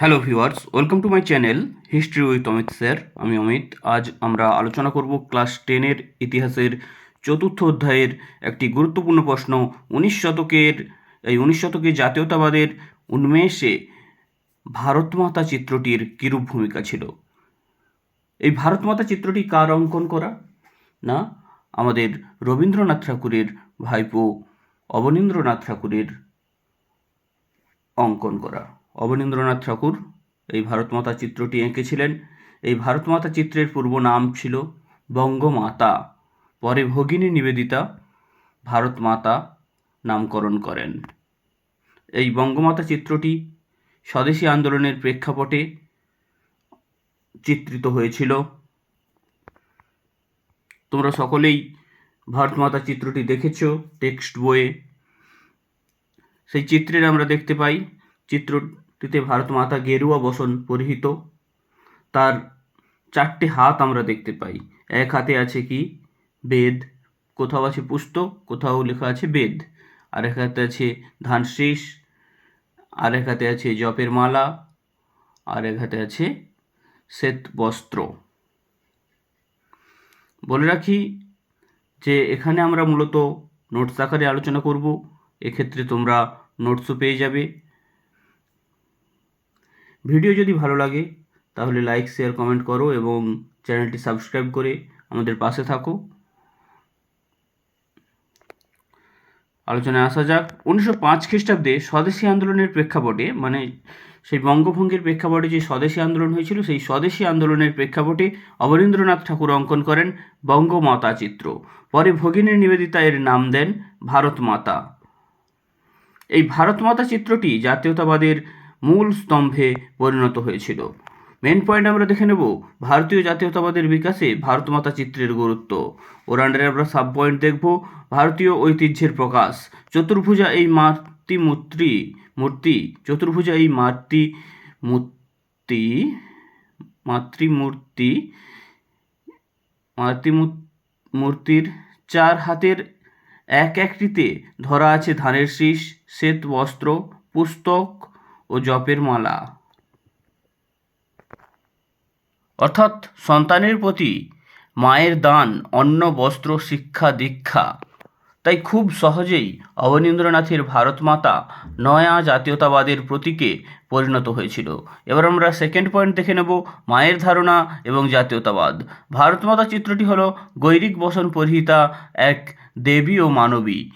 Hello viewers welcome to my channel history with Amit sir আমি অমিত। আজ আমরা আলোচনা করব ক্লাস টেনের ইতিহাসের চতুর্থ অধ্যায়ের একটি গুরুত্বপূর্ণ প্রশ্ন, উনিশ শতকের, এই উনিশ শতকে জাতীয়তাবাদের উন্মেষে ভারতমাতা চিত্রটির কিরূপ ভূমিকা ছিল? এই ভারতমাতা চিত্রটি কার অঙ্কন করা? না, আমাদের রবীন্দ্রনাথ ঠাকুরের ভাইপো অবনীন্দ্রনাথ ঠাকুরের অঙ্কন করা। অবনীন্দ্রনাথ ঠাকুর, এই ভারতমাতা চিত্রটি এঁকেছিলেন। এই ভারতমাতা চিত্রের পূর্ব নাম ছিল বঙ্গমাতা। পরে ভগিনী নিবেদিতা ভারতমাতা নামকরণ করেন। এই বঙ্গমাতা চিত্রটি স্বদেশী আন্দোলনের প্রেক্ষাপটে চিত্রিত হয়েছিল। তোমরা সকলেই ভারতমাতা চিত্রটি দেখেছ, টেক্সট বইয়ে। সেই চিত্রের আমরা দেখতে পাই চিত্রটিতে ভারত মাতা গেরুয়া বসন পরিহিত। তার চারটে হাত আমরা দেখতে পাই। এক হাতে আছে কি? বেদ। কোথাও আছে পুস্তক, কোথাও লেখা আছে বেদ। আর এক হাতে আছে ধান শীষ আর এক হাতে আছে জপের মালা আর এক হাতে আছে শ্বেত বস্ত্র। বলে রাখি যে, এখানে আমরা মূলত নোটস আকারে আলোচনা করব। এক্ষেত্রে তোমরা নোটসও পেয়ে যাবে। ভিডিও যদি ভালো লাগে, তাহলে লাইক শেয়ার কমেন্ট করো এবং চ্যানেলটি সাবস্ক্রাইব করে আমাদের পাশে থাকো। আলোচনায় আসা যাক। উনিশশো পাঁচ খ্রিস্টাব্দে স্বদেশী আন্দোলনের প্রেক্ষাপটে মানে সেই বঙ্গভঙ্গের প্রেক্ষাপটে যে স্বদেশী আন্দোলন হয়েছিল, সেই স্বদেশী আন্দোলনের প্রেক্ষাপটে অবনীন্দ্রনাথ ঠাকুর অঙ্কন করেন বঙ্গমাতা চিত্র। পরে ভগিনী নিবেদিতা এর নাম দেন ভারত মাতা এই ভারত মাতা চিত্রটি জাতীয়তাবাদের মূল স্তম্ভে পরিণত হয়েছিল। মেন পয়েন্ট আমরা দেখে নেব, ভারতীয় জাতীয়তাবাদের বিকাশে ভারতমাতা চিত্রের গুরুত্ব। ওর আন্ডারে আমরা সাব পয়েন্ট দেখব, ভারতীয় ঐতিহ্যের প্রকাশ। চতুর্ভুজা এই মাতৃ মূর্তি চতুর্ভুজা এই মাতৃ মূর্তি মাতৃমূর্তি মাতৃ মূর্তির চার হাতের এক একটিতে ধরা আছে ধানের শীষ, শ্বেত বস্ত্র, পুস্তক ও জপের মালা। অর্থাৎ সন্তানের প্রতি মায়ের দান, অন্ন, বস্ত্র, শিক্ষা, দীক্ষা। তাই খুব সহজেই অবনীন্দ্রনাথের ভারতমাতা নয়া জাতীয়তাবাদের প্রতীকে পরিণত হয়েছিল। এবার আমরা সেকেন্ড পয়েন্ট দেখে নেব, মায়ের ধারণা এবং জাতীয়তাবাদ। ভারতমাতা চিত্রটি হলো গৈরিক বসন পরিহিতা এক দেবী ও মানবী।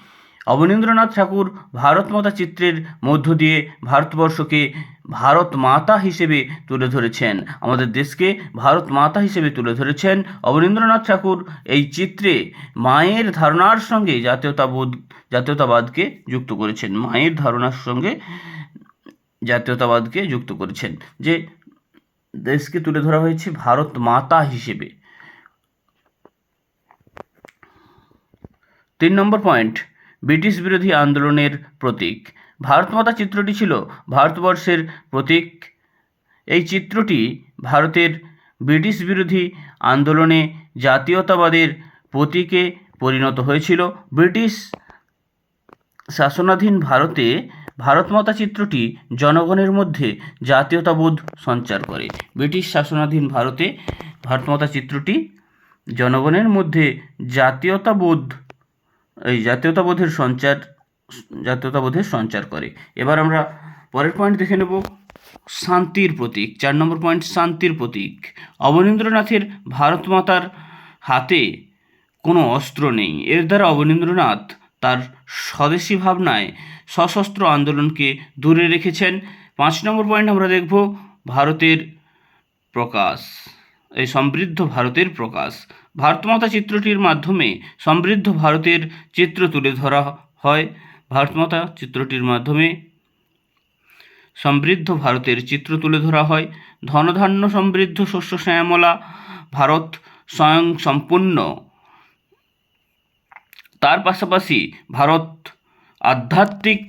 অবনীন্দ্রনাথ ঠাকুর ভারতমাতা চিত্রের মধ্য দিয়ে ভারতবর্ষকে ভারত মাতা হিসেবে তুলে ধরেছেন। আমাদের দেশকে ভারত মাতা হিসেবে তুলে ধরেছেন অবনীন্দ্রনাথ ঠাকুর। এই চিত্রে মায়ের ধারণার সঙ্গে জাতীয়তাবোধ, জাতীয়তাবাদকে যুক্ত করেছেন। মায়ের ধারণার সঙ্গে জাতীয়তাবাদকে যুক্ত করেছেন। যে দেশকে তুলে ধরা হয়েছে ভারত মাতা হিসেবে। তিন নম্বর পয়েন্ট ব্রিটিশ বিরোধী আন্দোলনের প্রতীক। ভারতমাতা চিত্রটি ছিল ভারতবর্ষের প্রতীক। এই চিত্রটি ভারতের ব্রিটিশ বিরোধী আন্দোলনে জাতীয়তাবাদের প্রতীকে পরিণত হয়েছিল। ব্রিটিশ শাসনাধীন ভারতে ভারতমাতা চিত্রটি জনগণের মধ্যে জাতীয়তাবোধ সঞ্চার করে। ব্রিটিশ শাসনাধীন ভারতে ভারতমাতা চিত্রটি জনগণের মধ্যে জাতীয়তাবোধ এই জাতীয়তাবোধের সঞ্চার জাতীয়তাবোধের সঞ্চার করে। এবার আমরা পরের পয়েন্ট দেখে নেব, শান্তির প্রতীক। চার নম্বর পয়েন্ট শান্তির প্রতীক। অবনীন্দ্রনাথের ভারত মাতার হাতে কোনো অস্ত্র নেই। এর দ্বারা অবনীন্দ্রনাথ তার স্বদেশী ভাবনায় সশস্ত্র আন্দোলনকে দূরে রেখেছেন। পাঁচ নম্বর পয়েন্ট আমরা দেখব, ভারতের প্রকাশ। এই সমৃদ্ধ ভারতের প্রকাশ। ভারতমাতা চিত্রটির মাধ্যমে সমৃদ্ধ ভারতের চিত্র তুলে ধরা হয়। ভারতমাতা চিত্রটির মাধ্যমে সমৃদ্ধ ভারতের চিত্র তুলে ধরা হয়। ধনধান্য সমৃদ্ধ শস্য শ্যামলা, ভারত স্বয়ং সম্পূর্ণ। তার পাশাপাশি ভারত আধ্যাত্মিক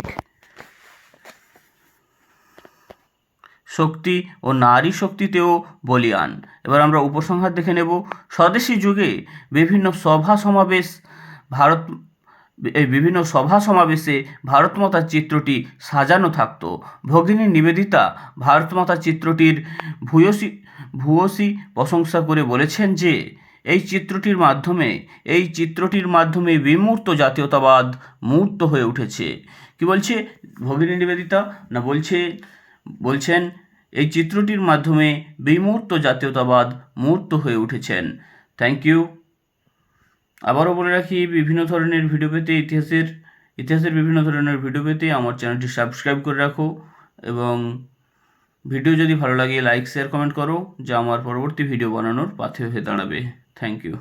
শক্তি ও নারী শক্তিতেও বলিয়ান। এবার আমরা উপসংহার দেখে নেব। স্বদেশী যুগে বিভিন্ন সভা সমাবেশ ভারত, এই বিভিন্ন সভা সমাবেশে ভারতমাতার চিত্রটি সাজানো থাকতো। ভগিনী নিবেদিতা ভারতমাতা চিত্রটির ভূয়সী ভূয়সী প্রশংসা করে বলেছেন যে, এই চিত্রটির মাধ্যমে, এই চিত্রটির মাধ্যমে বিমূর্ত জাতীয়তাবাদ মূর্ত হয়ে উঠেছে। কি বলছে ভগিনী নিবেদিতা? না বলছে, বলছেন এই চিত্রটির মাধ্যমে বিমূর্ত জাতীয়তাবাদ মূর্ত হয়ে উঠেছেন। থ্যাংক ইউ আবারও বলে রাখি, বিভিন্ন ধরনের ভিডিও পেতে ইতিহাসের ইতিহাসের বিভিন্ন ধরনের ভিডিও পেতে আমার চ্যানেলটি সাবস্ক্রাইব করে রাখো এবং ভিডিও যদি ভালো লাগে লাইক শেয়ার কমেন্ট করো, যা আমার পরবর্তী ভিডিও বানানোর পাথে হয়ে দাঁড়াবে। Thank you